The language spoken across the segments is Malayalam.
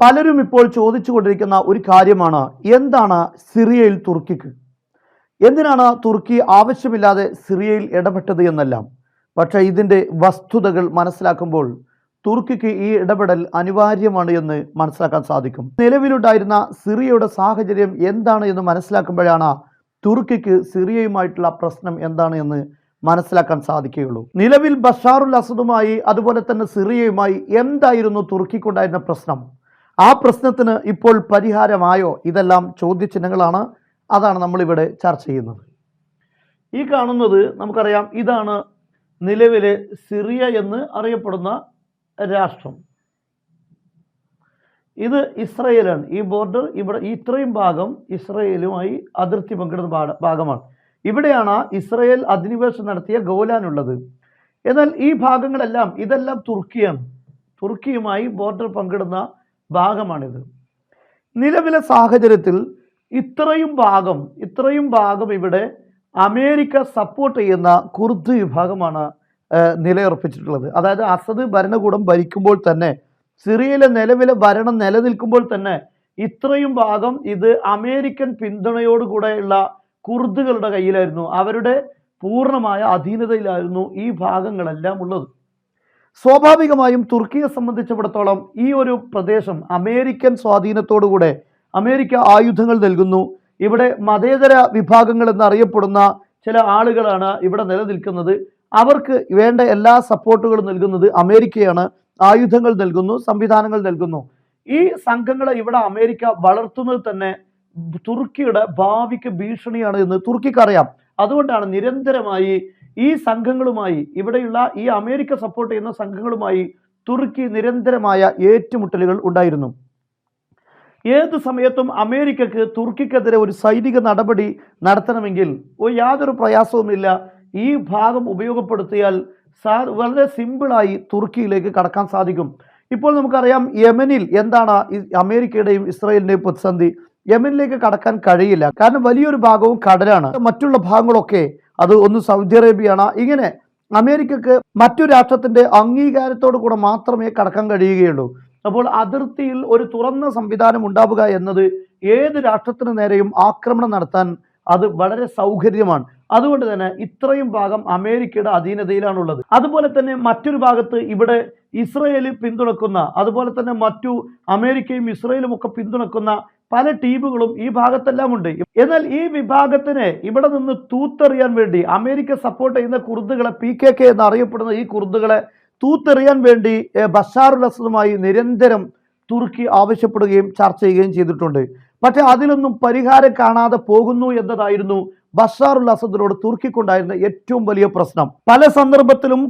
പലരും ഇപ്പോൾ ചോദിച്ചുകൊണ്ടിരിക്കുന്ന ഒരു കാര്യമാണ് എന്താണ് സിറിയയിൽ തുർക്കിക്ക്? എന്തിനാണ് തുർക്കി ആവശ്യമില്ലാതെ സിറിയയിൽ ഇടപെട്ടത് എന്നെല്ലാം? പക്ഷേ ഇതിന്റെ വസ്തുതകൾ മനസ്സിലാക്കുമ്പോൾ തുർക്കിക്ക് ഈ ഇടപെടൽ അനിവാര്യമാണ് എന്ന് മനസ്സിലാക്കാൻ സാധിക്കും. നിലവിലുണ്ടായിരുന്ന സിറിയയുടെ സാഹചര്യം എന്താണ് എന്ന് മനസ്സിലാക്കുമ്പോഴാണ് തുർക്കിക്ക് സിറിയയുമായിട്ടുള്ള പ്രശ്നം എന്താണ് എന്ന് മനസ്സിലാക്കാൻ സാധിക്കുകയുള്ളൂ. നിലവിൽ ബഷാറുൽ അസദുമായി അതുപോലെ തന്നെ സിറിയയുമായി എന്തായിരുന്നു തുർക്കിക്കുണ്ടായിരുന്ന പ്രശ്നം? ആ പ്രശ്നത്തിന് ഇപ്പോൾ പരിഹാരമായോ? ഇതെല്ലാം ചോദ്യചിഹ്നങ്ങളാണ്. അതാണ് നമ്മളിവിടെ ചർച്ച ചെയ്യുന്നത്. ഈ കാണുന്നത് നമുക്കറിയാം ഇതാണ് നിലവിലെ സിറിയ എന്ന് അറിയപ്പെടുന്ന രാഷ്ട്രം. ഇത് ഇസ്രയേലാണ്. ഈ ബോർഡർ ഇവിടെ ഇത്രയും ഭാഗം ഇസ്രയേലുമായി അതിർത്തി പങ്കിടുന്ന ഭാഗമാണ്. ഇവിടെയാണ് ഇസ്രയേൽ അധിനിവേശം നടത്തിയ ഗോലാൻ ഉള്ളത്. എന്നാൽ ഈ ഭാഗങ്ങളെല്ലാം ഇതെല്ലാം തുർക്കിയാണ്. തുർക്കിയുമായി ബോർഡർ പങ്കിടുന്ന ഭാഗമാണിത്. നിലവിലെ സാഹചര്യത്തിൽ ഇത്രയും ഭാഗം ഇത്രയും ഭാഗം ഇവിടെ അമേരിക്ക സപ്പോർട്ട് ചെയ്യുന്ന കുർദ് വിഭാഗമാണ് നിലയുറപ്പിച്ചിട്ടുള്ളത്. അതായത് അസദ് ഭരണകൂടം ഭരിക്കുമ്പോൾ തന്നെ സിറിയയിലെ നിലവിലെ ഭരണം നിലനിൽക്കുമ്പോൾ തന്നെ ഇത്രയും ഭാഗം ഇത് അമേരിക്കൻ പിന്തുണയോടുകൂടെയുള്ള കുർദുകളുടെ കയ്യിലായിരുന്നു. അവരുടെ പൂർണമായ അധീനതയിലായിരുന്നു ഈ ഭാഗങ്ങളെല്ലാം ഉള്ളത്. സ്വാഭാവികമായും തുർക്കിയെ സംബന്ധിച്ചിടത്തോളം ഈ ഒരു പ്രദേശം അമേരിക്കൻ സ്വാധീനത്തോടുകൂടെ അമേരിക്ക ആയുധങ്ങൾ നൽകുന്നു. ഇവിടെ മതേതര വിഭാഗങ്ങൾ എന്നറിയപ്പെടുന്ന ചില ആളുകളാണ് ഇവിടെ നിലനിൽക്കുന്നത്. അവർക്ക് വേണ്ട എല്ലാ സപ്പോർട്ടുകളും നൽകുന്നത് അമേരിക്കയാണ്. ആയുധങ്ങൾ നൽകുന്നു സംവിധാനങ്ങൾ നൽകുന്നു. ഈ സംഘങ്ങളെ ഇവിടെ അമേരിക്ക വളർത്തുന്നത് തന്നെ തുർക്കിയുടെ ഭാവിക്ക് ഭീഷണിയാണ് എന്ന് തുർക്കിക്ക് അറിയാം അതുകൊണ്ടാണ് നിരന്തരമായി ഈ സംഘങ്ങളുമായി ഇവിടെയുള്ള ഈ അമേരിക്ക സപ്പോർട്ട് ചെയ്യുന്ന സംഘങ്ങളുമായി തുർക്കി നിരന്തരമായ ഏറ്റുമുട്ടലുകൾ ഉണ്ടായിരുന്നു. ഏത് സമയത്തും അമേരിക്കക്ക് തുർക്കിക്കെതിരെ ഒരു സൈനിക നടപടി നടത്തണമെങ്കിൽ യാതൊരു പ്രയാസവുമില്ല. ഈ ഭാഗം ഉപയോഗപ്പെടുത്തിയാൽ സാ വളരെ സിമ്പിളായി തുർക്കിയിലേക്ക് കടക്കാൻ സാധിക്കും. ഇപ്പോൾ നമുക്കറിയാം യമനിൽ എന്താണ് അമേരിക്കയുടെയും ഇസ്രായേലിന്റെയും പ്രതിസന്ധി. യമനിലേക്ക് കടക്കാൻ കഴിയില്ല. കാരണം വലിയൊരു ഭാഗവും കടലാണ്. മറ്റുള്ള ഭാഗങ്ങളൊക്കെ അത് ഒന്ന് സൗദി അറേബ്യയാണ്. ഇങ്ങനെ അമേരിക്കക്ക് മറ്റു രാഷ്ട്രത്തിന്റെ അംഗീകാരത്തോടു കൂടെ മാത്രമേ കടക്കാൻ കഴിയുകയുള്ളൂ. അപ്പോൾ അതിർത്തിയിൽ ഒരു തുറന്ന സംവിധാനം ഉണ്ടാവുക എന്നത് ഏത് രാഷ്ട്രത്തിന് നേരെയും ആക്രമണം നടത്താൻ അത് വളരെ സൗകര്യമാണ്. അതുകൊണ്ട് തന്നെ ഇത്രയും ഭാഗം അമേരിക്കയുടെ അധീനതയിലാണുള്ളത്. അതുപോലെ തന്നെ മറ്റൊരു ഭാഗത്ത് ഇവിടെ ഇസ്രയേൽ പിന്തുണക്കുന്ന അതുപോലെ തന്നെ മറ്റു അമേരിക്കയും ഇസ്രയേലും ഒക്കെ പിന്തുണക്കുന്ന പല ടീമുകളും ഈ ഭാഗത്തെല്ലാം ഉണ്ട് എന്നാൽ ഈ വിഭാഗത്തിന് ഇവിടെ നിന്ന് തൂത്തെറിയാൻ വേണ്ടി അമേരിക്ക സപ്പോർട്ട് ചെയ്യുന്ന കുർദുകളെ പി കെ കെ എന്നറിയപ്പെടുന്ന ഈ കുർദുകളെ തൂത്തെറിയാൻ വേണ്ടി ബഷാറുൽ അസദുമായി നിരന്തരം തുർക്കി ആവശ്യപ്പെടുകയും ചർച്ച ചെയ്യുകയും ചെയ്തിട്ടുണ്ട്. പക്ഷെ അതിലൊന്നും പരിഹാരം കാണാതെ പോകുന്നു എന്നതായിരുന്നു ബഷാറുൽ അസദിനോട് തുർക്കിക്കുണ്ടായിരുന്ന ഏറ്റവും വലിയ പ്രശ്നം. പല സന്ദർഭത്തിലും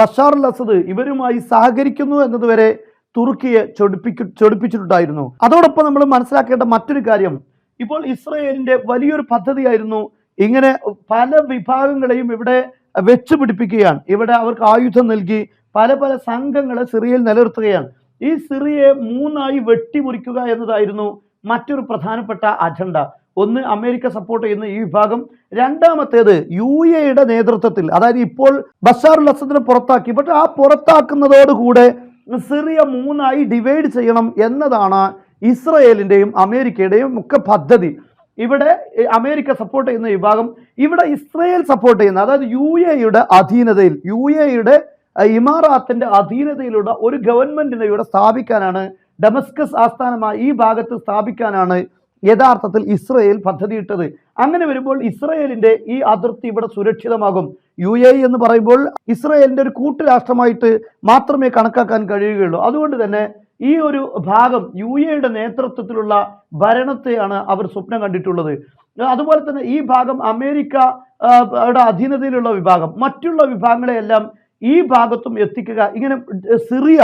ബഷാറുൽ അസദ് ഇവരുമായി സഹകരിക്കുന്നു എന്നതുവരെ തുർക്കിയെ ചൊടിപ്പിക്കു ചൊടിപ്പിച്ചിട്ടുണ്ടായിരുന്നു. അതോടൊപ്പം നമ്മൾ മനസ്സിലാക്കേണ്ട മറ്റൊരു കാര്യം. ഇപ്പോൾ ഇസ്രയേലിന്റെ വലിയൊരു പദ്ധതിയായിരുന്നു ഇങ്ങനെ പല വിഭാഗങ്ങളെയും ഇവിടെ വെച്ച് പിടിപ്പിക്കുകയാണ്. ഇവിടെ അവർക്ക് ആയുധം നൽകി പല പല സംഘങ്ങളെ സിറിയയിൽ നിലനിർത്തുകയാണ്. ഈ സിറിയയെ മൂന്നായി വെട്ടിമുറിക്കുക എന്നതായിരുന്നു മറ്റൊരു പ്രധാനപ്പെട്ട അജണ്ട. ഒന്ന് അമേരിക്ക സപ്പോർട്ട് ചെയ്യുന്ന ഈ വിഭാഗം. രണ്ടാമത്തേത് യു എയുടെ നേതൃത്വത്തിൽ അതായത് ഇപ്പോൾ ബഷാറുൽ അസദിനെ പുറത്താക്കി. പക്ഷെ ആ പുറത്താക്കുന്നതോടുകൂടെ സിറിയ മൂന്നായി ഡിവൈഡ് ചെയ്യണം എന്നതാണ് ഇസ്രയേലിന്റെയും അമേരിക്കയുടെയും ഒക്കെ പദ്ധതി. ഇവിടെ അമേരിക്ക സപ്പോർട്ട് ചെയ്യുന്ന വിഭാഗം ഇവിടെ ഇസ്രയേൽ സപ്പോർട്ട് ചെയ്യുന്ന അതായത് യു എയുടെ അധീനതയിൽ യു എയുടെ ഇമാറാത്തിന്റെ അധീനതയിലുള്ള ഒരു ഗവൺമെന്റിനെ ഇവിടെ സ്ഥാപിക്കാനാണ് ഡമസ്കസ് ആസ്ഥാനമായി ഈ ഭാഗത്ത് സ്ഥാപിക്കാനാണ് യഥാർത്ഥത്തിൽ ഇസ്രയേൽ പദ്ധതിയിട്ടത്. അങ്ങനെ വരുമ്പോൾ ഇസ്രയേലിന്റെ ഈ അതിർത്തി ഇവിടെ സുരക്ഷിതമാകും. യു എ എന്ന് പറയുമ്പോൾ ഇസ്രയേലിന്റെ ഒരു കൂട്ടുരാഷ്ട്രമായിട്ട് മാത്രമേ കണക്കാക്കാൻ കഴിയുകയുള്ളൂ. അതുകൊണ്ട് തന്നെ ഈ ഒരു ഭാഗം യു എയുടെ നേതൃത്വത്തിലുള്ള ഭരണത്തെയാണ് അവർ സ്വപ്നം കണ്ടിട്ടുള്ളത്. അതുപോലെ തന്നെ ഈ ഭാഗം അമേരിക്ക അധീനതയിലുള്ള വിഭാഗം. മറ്റുള്ള വിഭാഗങ്ങളെയെല്ലാം ഈ ഭാഗത്തും എത്തിക്കുക. ഇങ്ങനെ സിറിയ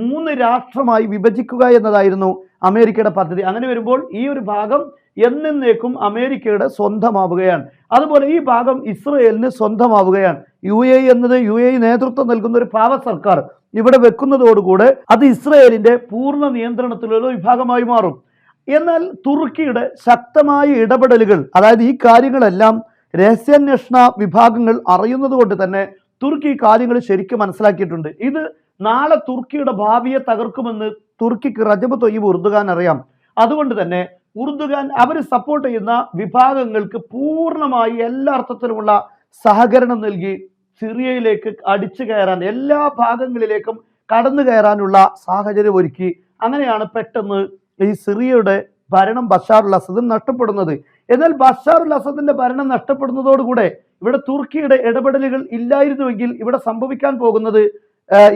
മൂന്ന് രാഷ്ട്രമായി വിഭജിക്കുക എന്നതായിരുന്നു അമേരിക്കയുടെ പദ്ധതി. അങ്ങനെ വരുമ്പോൾ ഈ ഒരു ഭാഗം എന്നേക്കും അമേരിക്കയുടെ സ്വന്തമാവുകയാണ്. അതുപോലെ ഈ ഭാഗം ഇസ്രയേലിന് സ്വന്തമാവുകയാണ്. യു എ എന്നത് യു എ നേതൃത്വം നൽകുന്ന ഒരു പാവ സർക്കാർ ഇവിടെ വെക്കുന്നതോടുകൂടെ അത് ഇസ്രയേലിന്റെ പൂർണ നിയന്ത്രണത്തിലുള്ള വിഭാഗമായി മാറും. എന്നാൽ തുർക്കിയുടെ ശക്തമായ ഇടപെടലുകൾ അതായത് ഈ കാര്യങ്ങളെല്ലാം രഹസ്യാന്വേഷണ വിഭാഗങ്ങൾ അറിയുന്നത് കൊണ്ട് തന്നെ തുർക്കി കാര്യങ്ങൾ ശരിക്കും മനസ്സിലാക്കിയിട്ടുണ്ട്. ഇത് നാളെ തുർക്കിയുടെ ഭാവിയെ തകർക്കുമെന്ന് തുർക്കിക്ക് റജബ് തൊയ്യബ് ഉറുദുഖാൻ അറിയാം. അതുകൊണ്ട് തന്നെ ഉറുദുഖാൻ അവർ സപ്പോർട്ട് ചെയ്യുന്ന വിഭാഗങ്ങൾക്ക് പൂർണമായി എല്ലാ അർത്ഥത്തിലുമുള്ള സഹകരണം നൽകി സിറിയയിലേക്ക് അടിച്ചു കയറാൻ എല്ലാ ഭാഗങ്ങളിലേക്കും കടന്നു കയറാനുള്ള സാഹചര്യം ഒരുക്കി. അങ്ങനെയാണ് പെട്ടെന്ന് ഈ സിറിയയുടെ ഭരണം ബഷാറുൽ അസദ് നഷ്ടപ്പെടുന്നത്. എന്നാൽ ബഷാറുൽ അസദിന്റെ ഭരണം നഷ്ടപ്പെടുന്നതോടുകൂടെ ഇവിടെ തുർക്കിയുടെ ഇടപെടലുകൾ ഇല്ലായിരുന്നുവെങ്കിൽ ഇവിടെ സംഭവിക്കാൻ പോകുന്നത്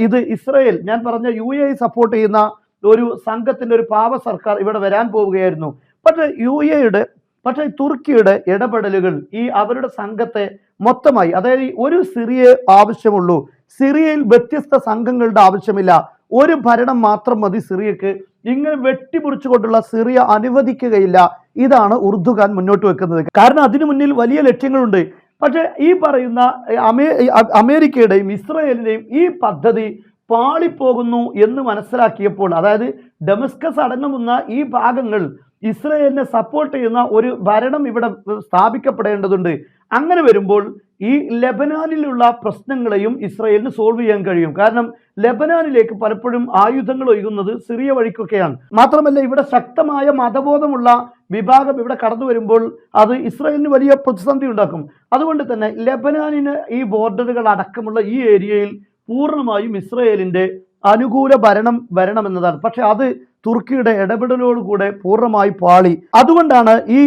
ഇത് ഇസ്രയേൽ. ഞാൻ പറഞ്ഞ യു എ സപ്പോർട്ട് ചെയ്യുന്ന ഒരു സംഘത്തിന്റെ ഒരു പാവ സർക്കാർ ഇവിടെ വരാൻ പോവുകയായിരുന്നു. പക്ഷേ യു എയുടെ പക്ഷേ തുർക്കിയുടെ ഇടപെടലുകൾ ഈ അവരുടെ സംഘത്തെ മൊത്തമായി അതായത് ഒരു സിറിയ ആവശ്യമുള്ളൂ സിറിയയിൽ വ്യത്യസ്ത സംഘങ്ങളുടെ ആവശ്യമില്ല ഒരു ഭരണം മാത്രം മതി സിറിയക്ക് ഇങ്ങനെ വെട്ടിമുറിച്ചുകൊണ്ടുള്ള സിറിയ അനുവദിക്കുകയില്ല. ഇതാണ് ഉർദുഖാൻ മുന്നോട്ട് വെക്കുന്നത്. കാരണം അതിനു മുന്നിൽ വലിയ ലക്ഷ്യങ്ങളുണ്ട്. പക്ഷേ ഈ പറയുന്ന അമേ അമേരിക്കയുടെയും ഇസ്രയേലിന്റെയും ഈ പദ്ധതി പാളിപ്പോകുന്നു എന്ന് മനസ്സിലാക്കിയപ്പോൾ അതായത് ഡെമസ്കസ് അടങ്ങുന്ന ഈ ഭാഗങ്ങൾ ഇസ്രയേലിനെ സപ്പോർട്ട് ചെയ്യുന്ന ഒരു ഭരണം ഇവിടെ സ്ഥാപിക്കപ്പെടേണ്ടതുണ്ട്. അങ്ങനെ വരുമ്പോൾ ഈ ലെബനാനിലുള്ള പ്രശ്നങ്ങളെയും ഇസ്രയേലിന് സോൾവ് ചെയ്യാൻ കഴിയും. കാരണം ലെബനാനിലേക്ക് പലപ്പോഴും ആയുധങ്ങൾ ഒഴുകുന്നത് സിറിയ വഴിക്കൊക്കെയാണ്. മാത്രമല്ല ഇവിടെ ശക്തമായ മതബോധമുള്ള വിഭാഗം ഇവിടെ കടന്നു വരുമ്പോൾ അത് ഇസ്രായേലിന് വലിയ പ്രതിസന്ധി ഉണ്ടാക്കും. അതുകൊണ്ട് തന്നെ ലെബനാനിന് ഈ ബോർഡറുകൾ അടക്കമുള്ള ഈ ഏരിയയിൽ പൂർണമായും ഇസ്രയേലിന്റെ അനുകൂല ഭരണം വരണമെന്നതാണ്. പക്ഷെ അത് തുർക്കിയുടെ ഇടപെടലോടുകൂടെ പൂർണമായി പാളി. അതുകൊണ്ടാണ് ഈ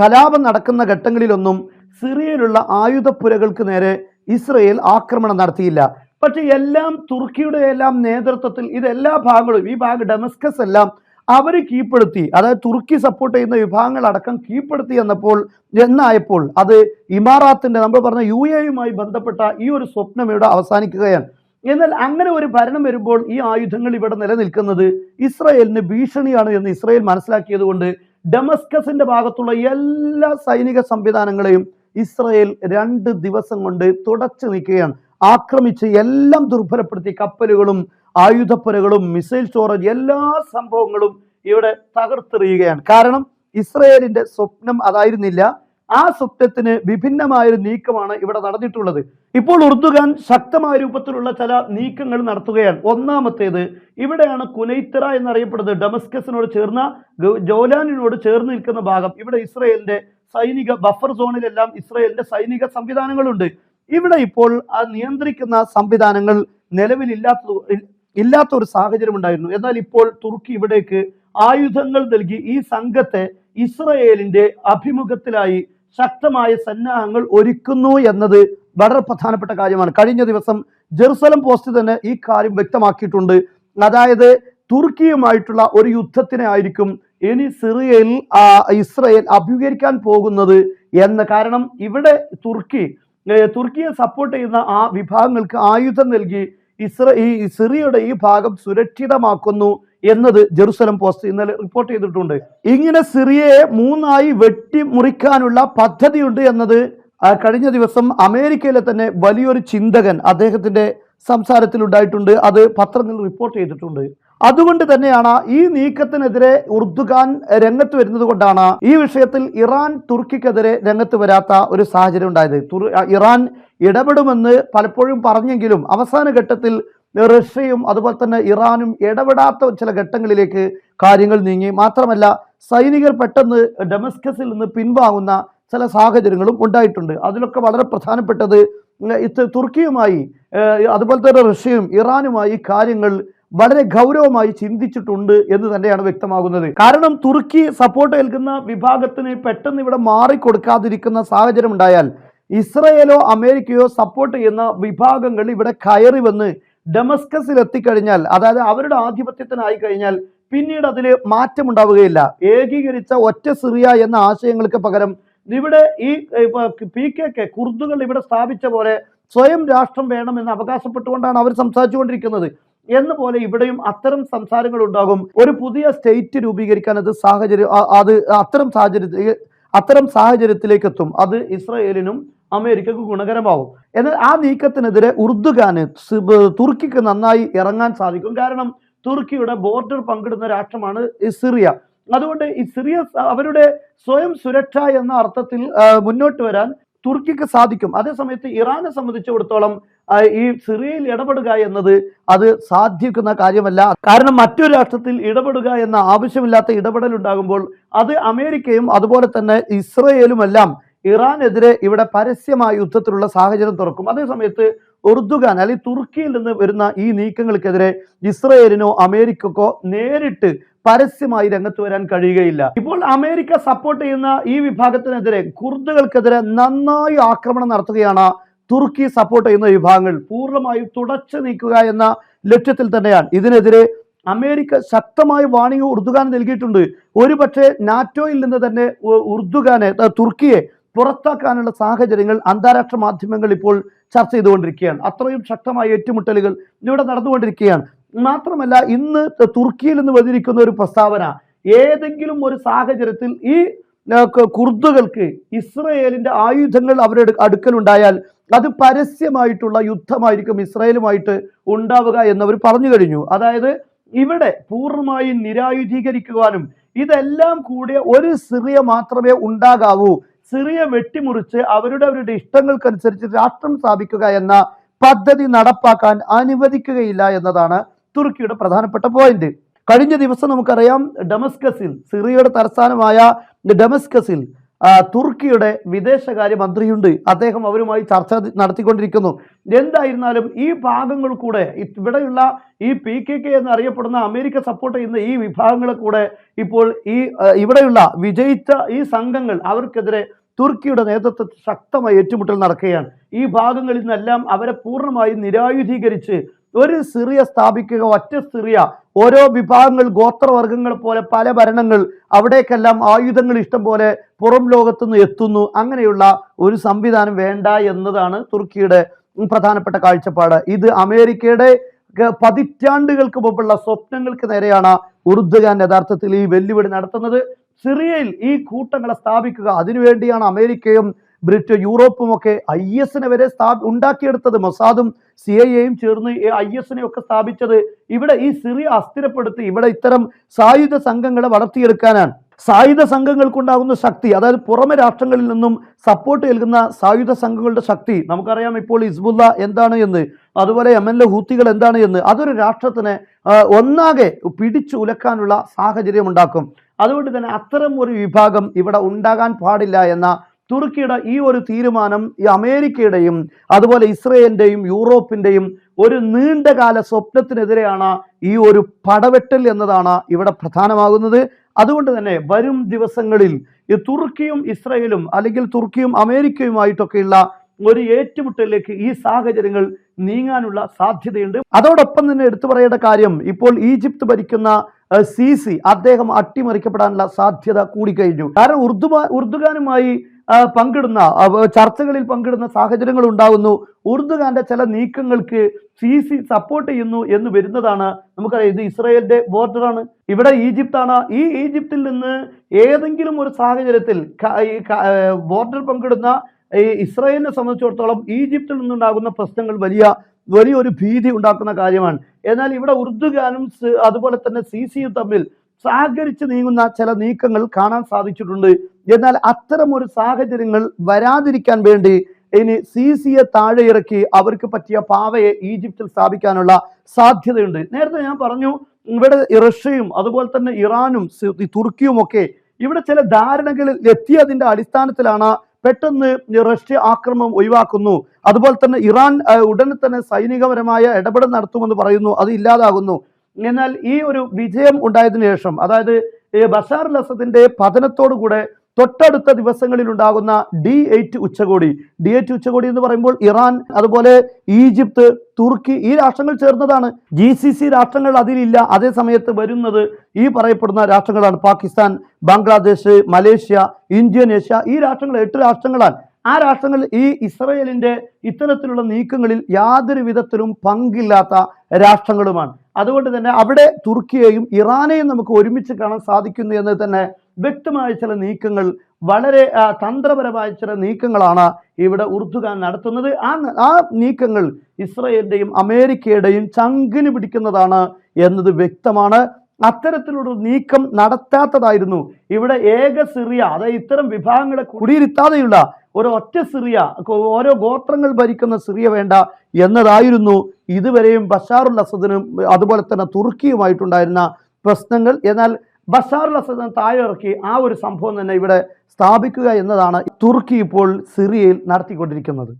കലാപം നടക്കുന്ന ഘട്ടങ്ങളിലൊന്നും സിറിയയിലുള്ള ആയുധപ്പുരകൾക്ക് നേരെ ഇസ്രയേൽ ആക്രമണം നടത്തിയില്ല. പക്ഷെ എല്ലാം തുർക്കിയുടെ എല്ലാം നേതൃത്വത്തിൽ ഇതെല്ലാ ഭാഗങ്ങളും ഈ ഭാഗം ഡെമസ്കസ് എല്ലാം അവർ കീഴ്പ്പെടുത്തി അതായത് തുർക്കി സപ്പോർട്ട് ചെയ്യുന്ന വിഭാഗങ്ങൾ അടക്കം കീഴ്പ്പെടുത്തി എന്നപ്പോൾ എന്നായപ്പോൾ അത് ഇമാറാത്തിന്റെ നമ്മൾ പറഞ്ഞ യു എയുമായി ബന്ധപ്പെട്ട ഈ ഒരു സ്വപ്നം ഇവിടെ അവസാനിക്കുകയാണ്. എന്നാൽ അങ്ങനെ ഒരു ഭരണം വരുമ്പോൾ ഈ ആയുധങ്ങൾ ഇവിടെ നിലനിൽക്കുന്നത് ഇസ്രയേലിന് ഭീഷണിയാണ് എന്ന് ഇസ്രയേൽ മനസ്സിലാക്കിയത് കൊണ്ട് ഡെമസ്കസിന്റെ ഭാഗത്തുള്ള എല്ലാ സൈനിക സംവിധാനങ്ങളെയും ഇസ്രയേൽ രണ്ട് ദിവസം കൊണ്ട് തുടച്ചു നീക്കുകയാണ്. ആക്രമിച്ച് എല്ലാം ദുർബലപ്പെടുത്തി കപ്പലുകളും ആയുധപ്പുരകളും മിസൈൽ സ്റ്റോറേജ് എല്ലാ സംഭവങ്ങളും ഇവിടെ തകർത്തെറിയുകയാണ്. കാരണം ഇസ്രയേലിന്റെ സ്വപ്നം അതായിരുന്നില്ല. ആ സ്വപ്നത്തിന് വിഭിന്നമായൊരു നീക്കമാണ് ഇവിടെ നടന്നിട്ടുള്ളത്. ഇപ്പോൾ ഉർദുഖാൻ ശക്തമായ രൂപത്തിലുള്ള ചില നീക്കങ്ങൾ നടത്തുകയാണ്. ഒന്നാമത്തേത് ഇവിടെയാണ് കുനൈത്തറ എന്നറിയപ്പെടുന്നത്. ഡമസ്കസിനോട് ചേർന്ന ജോലാനിനോട് ചേർന്ന് നിൽക്കുന്ന ഭാഗം. ഇവിടെ ഇസ്രയേലിന്റെ സൈനിക ബഫർ സോണിലെല്ലാം ഇസ്രയേലിന്റെ സൈനിക സംവിധാനങ്ങളുണ്ട്. ഇവിടെ ഇപ്പോൾ ആ നിയന്ത്രിക്കുന്ന സംവിധാനങ്ങൾ നിലവിലില്ലാത്ത ഇല്ലാത്ത ഒരു സാഹചര്യം ഉണ്ടായിരുന്നു. എന്നാൽ ഇപ്പോൾ തുർക്കി ഇവിടേക്ക് ആയുധങ്ങൾ നൽകി ഈ സംഘത്തെ ഇസ്രയേലിന്റെ അഭിമുഖത്തിലായി ശക്തമായ സന്നാഹങ്ങൾ ഒരുക്കുന്നു എന്നത് വളരെ പ്രധാനപ്പെട്ട കാര്യമാണ്. കഴിഞ്ഞ ദിവസം ജെറുസലം പോസ്റ്റ് തന്നെ ഈ കാര്യം വ്യക്തമാക്കിയിട്ടുണ്ട്. അതായത് തുർക്കിയുമായിട്ടുള്ള ഒരു യുദ്ധത്തിനെ ആയിരിക്കും ഇനി സിറിയയിൽ ഇസ്രയേൽ അഭിമുഖീകരിക്കാൻ പോകുന്നത് എന്ന കാരണം ഇവിടെ തുർക്കി തുർക്കിയെ സപ്പോർട്ട് ചെയ്യുന്ന ആ വിഭാഗങ്ങൾക്ക് ആയുധം നൽകി ഇസ്ര ഈ സിറിയയുടെ ഈ ഭാഗം സുരക്ഷിതമാക്കുന്നു എന്നത് ജെറുസലം പോസ്റ്റ് ഇന്നലെ റിപ്പോർട്ട് ചെയ്തിട്ടുണ്ട്. ഇങ്ങനെ സിറിയയെ മൂന്നായി വെട്ടിമുറിക്കാനുള്ള പദ്ധതിയുണ്ട് എന്നത് കഴിഞ്ഞ ദിവസം അമേരിക്കയിലെ തന്നെ വലിയൊരു ചിന്തകൻ അദ്ദേഹത്തിന്റെ സംസാരത്തിൽ ഉണ്ടായിട്ടുണ്ട് അത് പത്രങ്ങളിൽ റിപ്പോർട്ട് ചെയ്തിട്ടുണ്ട്. അതുകൊണ്ട് തന്നെയാണ് ഈ നീക്കത്തിനെതിരെ ഉർദുഖാൻ രംഗത്ത് വരുന്നത് കൊണ്ടാണ് ഈ വിഷയത്തിൽ ഇറാൻ തുർക്കിക്കെതിരെ രംഗത്ത് വരാത്ത ഒരു സാഹചര്യം ഉണ്ടായത്. ഇറാൻ ഇടപെടുമെന്ന് പലപ്പോഴും പറഞ്ഞെങ്കിലും അവസാന ഘട്ടത്തിൽ റഷ്യയും അതുപോലെ തന്നെ ഇറാനും ഇടപെടാത്ത ചില ഘട്ടങ്ങളിലേക്ക് കാര്യങ്ങൾ നീങ്ങി. മാത്രമല്ല സൈനികർ പെട്ടെന്ന് ഡെമസ്കസിൽ നിന്ന് പിൻവാങ്ങുന്ന ചില സാഹചര്യങ്ങളും ഉണ്ടായിട്ടുണ്ട്. അതിലൊക്കെ വളരെ പ്രധാനപ്പെട്ടത് തുർക്കിയുമായി അതുപോലെ തന്നെ റഷ്യയും ഇറാനുമായി കാര്യങ്ങൾ വളരെ ഗൗരവമായി ചിന്തിച്ചിട്ടുണ്ട് എന്ന് തന്നെയാണ് വ്യക്തമാകുന്നത്. കാരണം തുർക്കി സപ്പോർട്ട് ഏൽക്കുന്ന വിഭാഗത്തിന് പെട്ടെന്ന് ഇവിടെ മാറിക്കൊടുക്കാതിരിക്കുന്ന സാഹചര്യം ഉണ്ടായാൽ ഇസ്രയേലോ അമേരിക്കയോ സപ്പോർട്ട് ചെയ്യുന്ന വിഭാഗങ്ങൾ ഇവിടെ കയറി വന്ന് ഡെമസ്കസിൽ എത്തിക്കഴിഞ്ഞാൽ അതായത് അവരുടെ ആധിപത്യത്തിനായി കഴിഞ്ഞാൽ പിന്നീട് അതിൽ മാറ്റമുണ്ടാവുകയില്ല. ഏകീകരിച്ച ഒറ്റ സിറിയ എന്ന ആശയങ്ങൾക്ക് പകരം ഇവിടെ ഈ പി കെ കെ കുർദുകൾ ഇവിടെ സ്ഥാപിച്ച പോലെ സ്വയം രാഷ്ട്രം വേണമെന്ന് അവകാശപ്പെട്ടുകൊണ്ടാണ് അവർ സംസാരിച്ചുകൊണ്ടിരിക്കുന്നത്. എന്ന പോലെ ഇവിടെയും അത്തരം സംസാരങ്ങൾ ഉണ്ടാകും ഒരു പുതിയ സ്റ്റേറ്റ് രൂപീകരിക്കാൻ അത് സാഹചര്യം അത് അത്തരം സാഹചര്യത്തിൽ അത്തരം സാഹചര്യത്തിലേക്ക് എത്തും അത് ഇസ്രയേലിനും അമേരിക്കക്ക് ഗുണകരമാവും. എന്നാൽ ആ നീക്കത്തിനെതിരെ ഉർദുഖാന് തുർക്കിക്ക് നന്നായി ഇറങ്ങാൻ സാധിക്കും. കാരണം തുർക്കിയുടെ ബോർഡർ പങ്കിടുന്ന രാഷ്ട്രമാണ് സിറിയ. അതുകൊണ്ട് ഈ സിറിയ അവരുടെ സ്വയം സുരക്ഷ എന്ന അർത്ഥത്തിൽ മുന്നോട്ട് വരാൻ തുർക്കിക്ക് സാധിക്കും. അതേസമയത്ത് ഇറാനെ സംബന്ധിച്ചിടത്തോളം ഈ സിറിയയിൽ ഇടപെടുക എന്നത് അത് സാധിക്കുന്ന കാര്യമല്ല. കാരണം മറ്റൊരു രാഷ്ട്രത്തിൽ ഇടപെടുക എന്ന ആവശ്യമില്ലാത്ത ഇടപെടൽ ഉണ്ടാകുമ്പോൾ അത് അമേരിക്കയും അതുപോലെ തന്നെ ഇസ്രയേലുമെല്ലാം ഇറാനെതിരെ ഇവിടെ പരസ്യമായ യുദ്ധത്തിലുള്ള സാഹചര്യം തുറക്കും. അതേസമയത്ത് ഉർദുഗാൻ അല്ലെങ്കിൽ തുർക്കിയിൽ നിന്ന് വരുന്ന ഈ നീക്കങ്ങൾക്കെതിരെ ഇസ്രയേലിനോ അമേരിക്കക്കോ നേരിട്ട് പരസ്യമായി രംഗത്ത് വരാൻ കഴിയുകയില്ല. ഇപ്പോൾ അമേരിക്ക സപ്പോർട്ട് ചെയ്യുന്ന ഈ വിഭാഗത്തിനെതിരെ കുർദുകൾക്കെതിരെ നന്നായി ആക്രമണം നടത്തുകയാണ് തുർക്കി സപ്പോർട്ട് ചെയ്യുന്ന വിഭാഗങ്ങൾ പൂർണമായും തുടച്ചു നീക്കുക എന്ന ലക്ഷ്യത്തിൽ തന്നെയാണ്. ഇതിനെതിരെ അമേരിക്ക ശക്തമായ വാണിംഗ് ഉർദുഗാൻ നൽകിയിട്ടുണ്ട്. ഒരു പക്ഷേ നാറ്റോയിൽ നിന്ന് തന്നെ ഉർദുഗാനെ തുർക്കിയെ പുറത്താക്കാനുള്ള സാഹചര്യങ്ങൾ അന്താരാഷ്ട്ര മാധ്യമങ്ങൾ ഇപ്പോൾ ചർച്ച ചെയ്തുകൊണ്ടിരിക്കുകയാണ്. അത്രയും ശക്തമായ ഏറ്റുമുട്ടലുകൾ ഇവിടെ നടന്നുകൊണ്ടിരിക്കുകയാണ്. മാത്രമല്ല ഇന്ന് തുർക്കിയിൽ നിന്ന് വന്നിരിക്കുന്ന ഒരു പ്രസ്താവന ഏതെങ്കിലും ഒരു സാഹചര്യത്തിൽ ഈ കുർദുകൾക്ക് ഇസ്രയേലിന്റെ ആയുധങ്ങൾ അവരുടെ അടുക്കലുണ്ടായാൽ അത് പരസ്യമായിട്ടുള്ള യുദ്ധമായിരിക്കും ഇസ്രായേലുമായിട്ട് ഉണ്ടാവുക എന്നവർ പറഞ്ഞു കഴിഞ്ഞു. അതായത് ഇവിടെ പൂർണമായി നിരായുധീകരിക്കുവാനും ഇതെല്ലാം കൂടിയ ഒരു സിറിയ മാത്രമേ ഉണ്ടാകാവൂ. സിറിയ വെട്ടിമുറിച്ച് അവരുടെ അവരുടെ ഇഷ്ടങ്ങൾക്കനുസരിച്ച് രാഷ്ട്രം സ്ഥാപിക്കുക എന്ന പദ്ധതി നടപ്പാക്കാൻ അനുവദിക്കുകയില്ല എന്നതാണ് തുർക്കിയുടെ പ്രധാനപ്പെട്ട പോയിന്റ്. കഴിഞ്ഞ ദിവസം നമുക്കറിയാം ഡമസ്കസിൽ സിറിയയുടെ തലസ്ഥാനമായ ഡമസ്കസിൽ തുർക്കിയുടെ വിദേശകാര്യമന്ത്രിയുണ്ട് അദ്ദേഹം അവരുമായി ചർച്ച നടത്തിക്കൊണ്ടിരിക്കുന്നു. എന്തായിരുന്നാലും ഈ ഭാഗങ്ങൾ കൂടെ ഇവിടെയുള്ള ഈ പി കെ കെ എന്നറിയപ്പെടുന്ന അമേരിക്ക സപ്പോർട്ട് ചെയ്യുന്ന ഈ വിഭാഗങ്ങളെ കൂടെ ഇപ്പോൾ ഈ ഇവിടെയുള്ള വിജയിച്ച ഈ സംഘങ്ങൾ അവർക്കെതിരെ തുർക്കിയുടെ നേതൃത്വത്തിൽ ശക്തമായ ഏറ്റുമുട്ടൽ നടക്കുകയാണ്. ഈ ഭാഗങ്ങളിൽ നിന്നെല്ലാം അവരെ പൂർണമായും നിരായുധീകരിച്ച് ഒരു സിറിയ സ്ഥാപിക്കുക ഒറ്റ സിറിയ ഓരോ വിഭാഗങ്ങൾ ഗോത്രവർഗങ്ങൾ പോലെ പല ഭരണങ്ങൾ അവിടേക്കെല്ലാം ആയുധങ്ങൾ ഇഷ്ടം പോലെ പുറം ലോകത്തുനിന്ന് എത്തുന്നു. അങ്ങനെയുള്ള ഒരു സംവിധാനം വേണ്ട എന്നതാണ് തുർക്കിയുടെ പ്രധാനപ്പെട്ട കാഴ്ചപ്പാട്. ഇത് അമേരിക്കയുടെ പതിറ്റാണ്ടുകൾക്ക് മുമ്പുള്ള സ്വപ്നങ്ങൾക്ക് നേരെയാണ് ഉറുദുഖാൻ യഥാർത്ഥത്തിൽ ഈ വെല്ലുവിളി നടത്തുന്നത്. സിറിയയിൽ ഈ കൂട്ടങ്ങളെ സ്ഥാപിക്കുക അതിനുവേണ്ടിയാണ് അമേരിക്കയും ബ്രിറ്റ് യൂറോപ്പും ഒക്കെ ഐ എസിനെ വരെ സ്ഥാ ഉണ്ടാക്കിയെടുത്തത് മൊസാദും സി ഐ എയും ചേർന്ന് ഐ എസിനെ ഒക്കെ സ്ഥാപിച്ചത് ഇവിടെ ഈ സിറിയ അസ്ഥിരപ്പെടുത്തി ഇവിടെ ഇത്തരം സായുധ സംഘങ്ങളെ വളർത്തിയെടുക്കാനാണ്. സായുധ സംഘങ്ങൾക്കുണ്ടാകുന്ന ശക്തി അതായത് പുറമെ രാഷ്ട്രങ്ങളിൽ നിന്നും സപ്പോർട്ട് നൽകുന്ന സായുധ സംഘങ്ങളുടെ ശക്തി നമുക്കറിയാം ഇപ്പോൾ ഹിസ്ബുല്ല എന്താണ് എന്ന് അതുപോലെ എം എൽ എ ഹൂത്തികൾ എന്താണ് എന്ന് അതൊരു രാഷ്ട്രത്തിനെ ഒന്നാകെ പിടിച്ചു ഉലക്കാനുള്ള സാഹചര്യം ഉണ്ടാക്കും. അതുകൊണ്ട് തന്നെ അത്തരം ഒരു വിഭാഗം ഇവിടെ ഉണ്ടാകാൻ പാടില്ല എന്ന തുർക്കിയുടെ ഈ ഒരു തീരുമാനം ഈ അമേരിക്കയുടെയും അതുപോലെ ഇസ്രയേലിന്റെയും യൂറോപ്പിന്റെയും ഒരു നീണ്ടകാല സ്വപ്നത്തിനെതിരെയാണ് ഈ ഒരു പടവെട്ടൽ എന്നതാണ് ഇവിടെ പ്രധാനമാകുന്നത്. അതുകൊണ്ട് തന്നെ വരും ദിവസങ്ങളിൽ ഈ തുർക്കിയും ഇസ്രയേലും അല്ലെങ്കിൽ തുർക്കിയും അമേരിക്കയുമായിട്ടൊക്കെയുള്ള ഒരു ഏറ്റുമുട്ടലിലേക്ക് ഈ സാഹചര്യങ്ങൾ നീങ്ങാനുള്ള സാധ്യതയുണ്ട്. അതോടൊപ്പം തന്നെ എടുത്തു പറയേണ്ട കാര്യം ഇപ്പോൾ ഈജിപ്ത് ഭരിക്കുന്ന സി സി അദ്ദേഹം അട്ടിമറിക്കപ്പെടാനുള്ള സാധ്യത കൂടിക്കഴിഞ്ഞു കാരണം ഉറുദു ഉറുദുഖാനുമായി ആ, പങ്കിടുന്ന ചർച്ചകളിൽ പങ്കിടുന്ന സാഹചര്യങ്ങൾ ഉണ്ടാകുന്നു ഉറുദുഖാന്റെ ചില നീക്കങ്ങൾക്ക് സി സി സപ്പോർട്ട് ചെയ്യുന്നു എന്ന് വരുന്നതാണ് നമുക്കറിയാം. ഇത് ഇസ്രായേലിന്റെ ബോർഡറാണ്. ഇവിടെ ഈജിപ്താണ്. ഈ ഈജിപ്തിൽ നിന്ന് ഏതെങ്കിലും ഒരു സാഹചര്യത്തിൽ ബോർഡർ പങ്കിടുന്ന ഈ ഇസ്രായേലിനെ സംബന്ധിച്ചിടത്തോളം ഈജിപ്തിൽ നിന്നുണ്ടാകുന്ന പ്രശ്നങ്ങൾ വലിയ വലിയൊരു ഭീതി ഉണ്ടാക്കുന്ന കാര്യമാണ്. എന്നാൽ ഇവിടെ ഉറുദുഖാനും സ്- അതുപോലെ തന്നെ സി സിയും തമ്മിൽ സഹകരിച്ച് നീങ്ങുന്ന ചില നീക്കങ്ങൾ കാണാൻ സാധിച്ചിട്ടുണ്ട്. എന്നാൽ അത്തരം ഒരു സാഹചര്യങ്ങൾ വരാതിരിക്കാൻ വേണ്ടി ഇനി സി സിയെ താഴെ ഇറക്കി അവർക്ക് പറ്റിയ പാവയെ ഈജിപ്തിൽ സ്ഥാപിക്കാനുള്ള സാധ്യതയുണ്ട്. നേരത്തെ ഞാൻ പറഞ്ഞു ഇവിടെ റഷ്യയും അതുപോലെ തന്നെ ഇറാനും തുർക്കിയും ഒക്കെ ഇവിടെ ചില ധാരണകളിൽ എത്തിയതിന്റെ അടിസ്ഥാനത്തിലാണ് പെട്ടെന്ന് റഷ്യ ആക്രമണം ഒഴിവാക്കുന്നു. അതുപോലെ തന്നെ ഇറാൻ ഉടനെ തന്നെ സൈനികപരമായ ഇടപെടൽ നടത്തുമെന്ന് പറയുന്നു. അത് ഇല്ലാതാകുന്നു. എന്നാൽ ഈ ഒരു വിജയം ഉണ്ടായതിനു ശേഷം അതായത് ബസാർ അസദിന്റെ പതനത്തോടു കൂടെ തൊട്ടടുത്ത ദിവസങ്ങളിൽ ഉണ്ടാകുന്ന ഡി എയ്റ്റ് ഉച്ചകോടി. ഡി എയ്റ്റ് ഉച്ചകോടി എന്ന് പറയുമ്പോൾ ഇറാൻ അതുപോലെ ഈജിപ്ത് തുർക്കി ഈ രാഷ്ട്രങ്ങൾ ചേർന്നതാണ്. ജി സി സി രാഷ്ട്രങ്ങൾ അതിലില്ല. അതേ സമയത്ത് വരുന്നത് ഈ പറയപ്പെടുന്ന രാഷ്ട്രങ്ങളാണ്. പാകിസ്ഥാൻ ബംഗ്ലാദേശ് മലേഷ്യ ഇന്തോനേഷ്യ ഈ രാഷ്ട്രങ്ങൾ എട്ട് രാഷ്ട്രങ്ങളാണ്. ആ രാഷ്ട്രങ്ങൾ ഈ ഇസ്രയേലിന്റെ ഇത്തരത്തിലുള്ള നീക്കങ്ങളിൽ യാതൊരു വിധത്തിലും പങ്കില്ലാത്ത രാഷ്ട്രങ്ങളുമാണ്. അതുകൊണ്ട് തന്നെ അവിടെ തുർക്കിയെയും ഇറാനെയും നമുക്ക് ഒരുമിച്ച് കാണാൻ സാധിക്കുന്നു എന്ന് തന്നെ വ്യക്തമായ ചില നീക്കങ്ങൾ വളരെ തന്ത്രപരമായ ചില നീക്കങ്ങളാണ് ഇവിടെ ഉർദുഖാൻ നടത്തുന്നത്. ആ ആ നീക്കങ്ങൾ ഇസ്രയേലിന്റെയും അമേരിക്കയുടെയും ചങ്കിന് പിടിക്കുന്നതാണ് എന്നത് വ്യക്തമാണ്. അത്തരത്തിലുള്ള നീക്കം നടത്താത്തതായിരുന്നു. ഇവിടെ ഏക സിറിയ അതായത് ഇത്തരം വിഭാഗങ്ങളെ കുടിയിരുത്താതെയുള്ള ഒരു ഒറ്റ സിറിയ ഓരോ ഗോത്രങ്ങൾ ഭരിക്കുന്ന സിറിയ വേണ്ട എന്നതായിരുന്നു. ഇതുവരെയും ബഷാറുൽ അസദിനും അതുപോലെ തന്നെ തുർക്കിയുമായിട്ടുണ്ടായിരുന്ന പ്രശ്നങ്ങൾ. എന്നാൽ ബഷാറുൽ അസദിനെ താഴെ ഇറക്കി ആ ഒരു സംഭവം തന്നെ ഇവിടെ സ്ഥാപിക്കുക എന്നതാണ് തുർക്കി ഇപ്പോൾ സിറിയയിൽ നടത്തിക്കൊണ്ടിരിക്കുന്നത്.